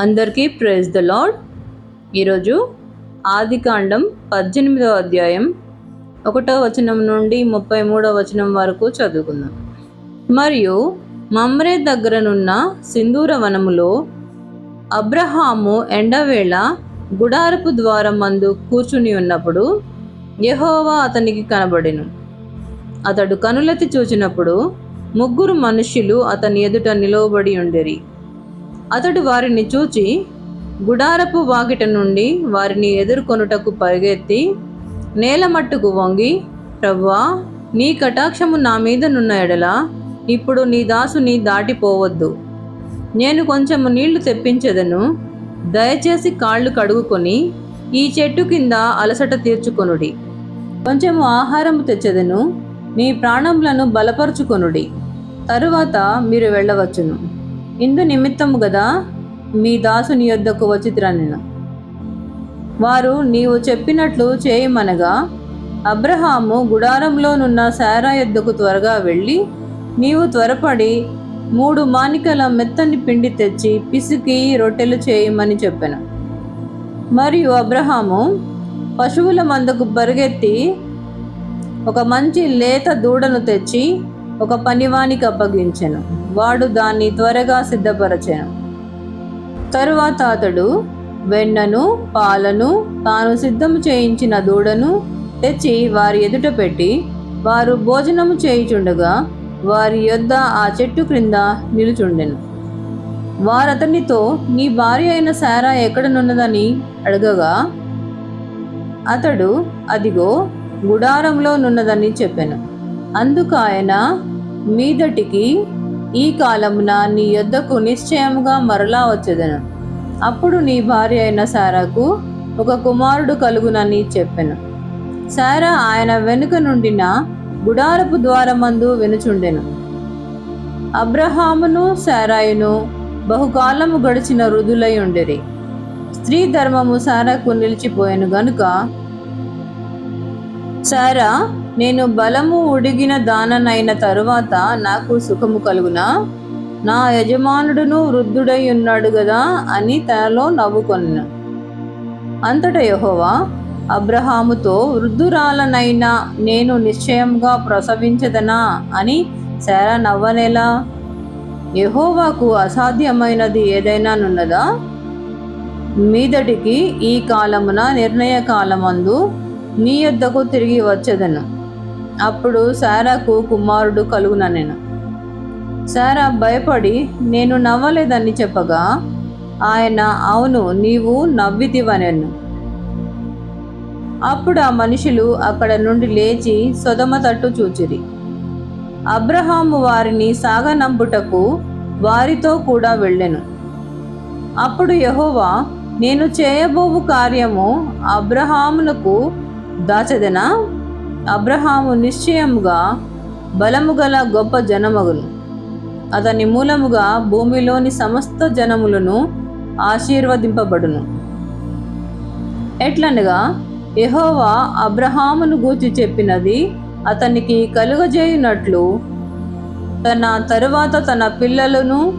అందరికీ praise the lord ఈరోజు ఆదికాండం పద్దెనిమిదవ అధ్యాయం ఒకటో వచనం నుండి ముప్పై మూడో వచనం వరకు చదువుకుందాం. మరియు మమ్రే దగ్గరనున్న సింధూర వనములో అబ్రహాము ఎండవేళ గుడారపు ద్వారం మందు కూర్చుని ఉన్నప్పుడు యెహోవా అతనికి కనబడెను. అతడు కనులెత్తి చూచినప్పుడు ముగ్గురు మనుష్యులు అతని ఎదుట నిలవబడి ఉండేరి. అతడు వారిని చూచి గుడారపు వాకిట నుండి వారిని ఎదుర్కొనుటకు పరిగెత్తి నేల మట్టుకు వంగి ప్రవ్వా నీ కటాక్షము నా మీద నున్న ఎడల ఇప్పుడు నీ దాసుని దాటిపోవద్దు. నేను కొంచెము నీళ్ళు తెప్పించదను. దయచేసి కాళ్ళు కడుగుకొని ఈ చెట్టు కింద అలసట తీర్చుకొనుడి. కొంచెము ఆహారము తెచ్చదను. మీ ప్రాణములను బలపరుచుకొనుడి. తరువాత మీరు వెళ్ళవచ్చును. ఇందు నిమిత్తము కదా మీ దాసుని యొద్దకు వచ్చిత్రనెను. వారు నీవు చెప్పినట్లు చేయమనగా అబ్రహాము గుడారంలోనున్న శారా యొద్దకు త్వరగా వెళ్ళి నీవు త్వరపడి మూడు మానికల మెత్తని పిండి తెచ్చి పిసికి రొట్టెలు చేయమని చెప్పాను. మరియు అబ్రహాము పశువుల మందకు పరిగెత్తి ఒక మంచి లేత దూడను తెచ్చి ఒక పనివానికి అప్పగించెను వాడు దాన్ని త్వరగా సిద్ధపరచెను. తరువాత అతడు వెన్నను పాలను తాను సిద్ధము చేయించిన దూడను తెచ్చి వారి ఎదుట పెట్టి వారు భోజనము చేయుచుండగా వారి యొద్ద ఆ చెట్టు క్రింద నిలుచుండెను. వారతనితో నీ భార్య అయిన సారా ఎక్కడనున్నదని అడగగా అతడు అదిగో గుడారంలో నున్నదని చెప్పాను. అందుకు ఆయన మీదటికి ఈ కాలమున నీ యొద్దకు నిశ్చయముగా మరలా వచ్చేదను. అప్పుడు నీ భార్య అయిన సారాకు ఒక కుమారుడు కలుగునని చెప్పాను. సారా ఆయన వెనుక నుండిన గుడారపు ద్వారమందు వెనుచుండెను. అబ్రహామును సారాయును బహుకాలము గడిచిన రుదులై ఉండేరి. స్త్రీ ధర్మము సారాకు నిలిచిపోయాను గనుక సారా నేను బలము ఉడిగిన దాననైన తరువాత నాకు సుఖము కలుగునా? నా యజమానుడును వృద్ధుడై ఉన్నాడు గదా అని తనలో నవ్వుకొన్న. అంతట యహోవా అబ్రహాముతో వృద్ధురాలనైనా నేను నిశ్చయంగా ప్రసవించదనా? అని శారా నవ్వనేలా యహోవాకు అసాధ్యమైనది ఏదైనా నున్నదా? మీదటికి ఈ కాలమున నిర్ణయ కాలమందు నీ యొద్దకు తిరిగి వచ్చేదను. అప్పుడు శారాకు కుమారుడు కలుగుననెను శారా భయపడి నేను నవ్వలేదని చెప్పగా ఆయన అవును నీవు నవ్వితివనెను అప్పుడు ఆ మనుషులు అక్కడ నుండి లేచి సొదమ తట్టు చూచిరి. అబ్రహాము వారిని సాగనంపుటకు వారితో కూడా వెళ్ళెను. అప్పుడు యహోవా నేను చేయబోవు కార్యము అబ్రహామునకు దాచదెనా? అబ్రహాము నిశ్చయముగా బలము గల గొప్ప జనమగును. అతని మూలముగా భూమిలోని సమస్త జనములను ఆశీర్వదింపబడును. ఎట్లనగా యహోవా అబ్రహామును గూర్చి చెప్పినది అతనికి కలుగజేయునట్లు తన తరువాత తన పిల్లలను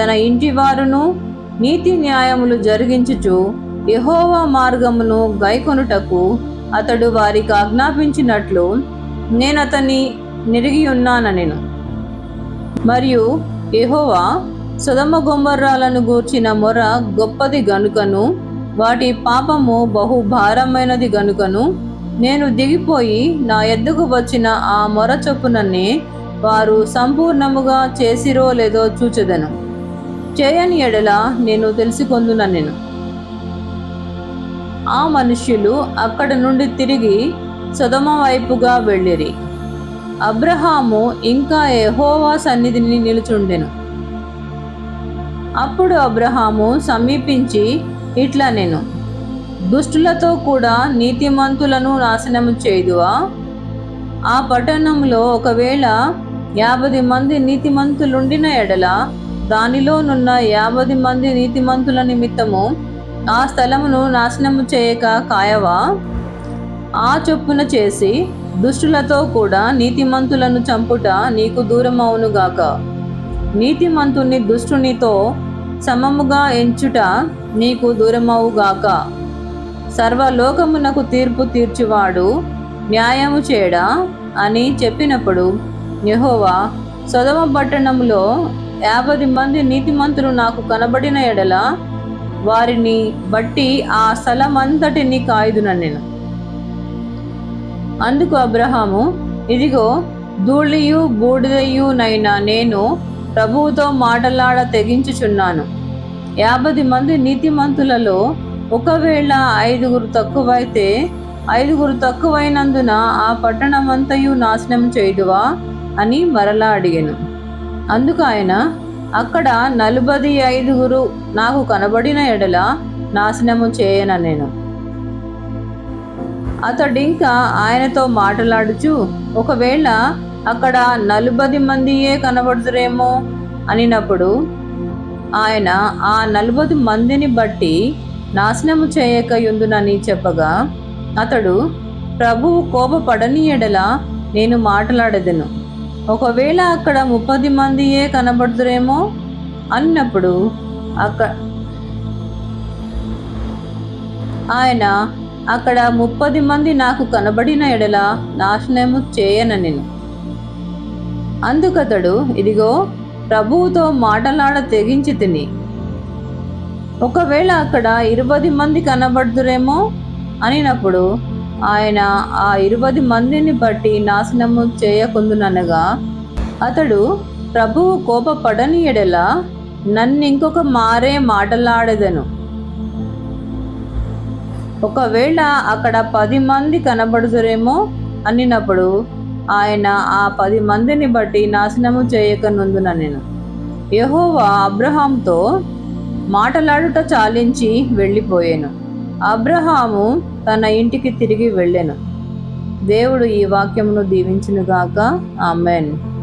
తన ఇంటివారును నీతి న్యాయములు జరిగించుచు యహోవా మార్గమును గైకొనుటకు అతడు వారికి ఆజ్ఞాపించినట్లు నేను అతన్ని నిరిగి ఉన్నానెను మరియు ఎహోవా సుధమ గుమ్మర్రాలను గూర్చిన మొర గొప్పది గనుకను వాటి పాపము బహు భారమైనది గనుకను నేను దిగిపోయి నా ఎద్దుకు వచ్చిన ఆ మొర చొప్పుననే వారు సంపూర్ణముగా చేసిరో లేదో చూచెదను. చేయని ఎడల నేను తెలుసుకొందున నేను ఆ మనుష్యులు అక్కడ నుండి తిరిగి సుధమ వైపుగా వెళ్ళిరి. అబ్రహాము ఇంకా ఎహోవా సన్నిధిని నిలుచుండెను. అప్పుడు అబ్రహాము సమీపించి ఇట్లా నేను దుష్టులతో కూడా నీతిమంతులను నాశనము చేయుదువా? ఆ పట్టణంలో ఒకవేళ యాభై మంది నీతిమంతులుండిన ఎడల దానిలోనున్న యాభై మంది నీతిమంతుల నిమిత్తము ఆ స్థలమును నాశనము చేయక కాయవా? ఆ చొప్పున చేసి దుష్టులతో కూడా నీతిమంతులను చంపుట నీకు దూరమవునుగాక నీతిమంతుని దుష్టునితో సమముగా ఎంచుట నీకు దూరమవుగాక సర్వలోకమునకు తీర్పు తీర్చువాడు న్యాయము చేయడా అని చెప్పినప్పుడు నెహోవా సొదమ పట్టణంలో యాభై మంది నీతిమంతులు నాకు కనబడిన ఎడల వారిని బట్టి ఆ స్థలమంతటిని కాయుదున నేను. అందుకు అబ్రహాము ఇదిగో ధూళియు బూడిదయునైనా నేను ప్రభువుతో మాటలాడ తెగించుచున్నాను. యాభై మంది నీతిమంతులలో ఒకవేళ ఐదుగురు తక్కువైతే ఐదుగురు తక్కువైనందున ఆ పట్టణమంతయు నాశనం చేయుదువా అని మరలా అడిగాను. అందుకు ఆయన అక్కడ నలుబది ఐదుగురు నాకు కనబడిన ఎడల నాశనము చేయన నేను. అతడింకా ఆయనతో మాట్లాడుచు ఒకవేళ అక్కడ నలుబది మందియే కనబడుతురేమో అనినప్పుడు ఆయన ఆ నలుబది మందిని బట్టి నాశనము చేయక యుందునని చెప్పగా అతడు ప్రభువు కోపపడని ఎడల నేను మాట్లాడదను. ఒకవేళ అక్కడ ముప్పది మందియే కనబడుతురేమో అన్నప్పుడు అక్క ఆయన అక్కడ ముప్పది మంది నాకు కనబడిన ఎడల నాశనము చేయన నేను. అందుకతడు ఇదిగో ప్రభువుతో మాటలాడ తెగించి తిని. ఒకవేళ అక్కడ ఇరవై మంది కనబడుతురేమో అనినప్పుడు ఆయన ఆ ఇరవై మందిని బట్టి నాశనము చేయకుందునగా అతడు ప్రభువు కోపపడని ఎడల నన్ను ఇంకొక మారే మాటలాడెదను. ఒకవేళ అక్కడ పది మంది కనబడుదురేమో అనినప్పుడు ఆయన ఆ పది మందిని బట్టి నాశనము చేయకనుందున నేను యహోవా అబ్రహాంతో మాటలాడుట చాలించి వెళ్ళిపోయాను. అబ్రహాము తన ఇంటికి తిరిగి వెళ్ళెను. దేవుడు ఈ వాక్యమును దీవించునుగాక. ఆమెన్.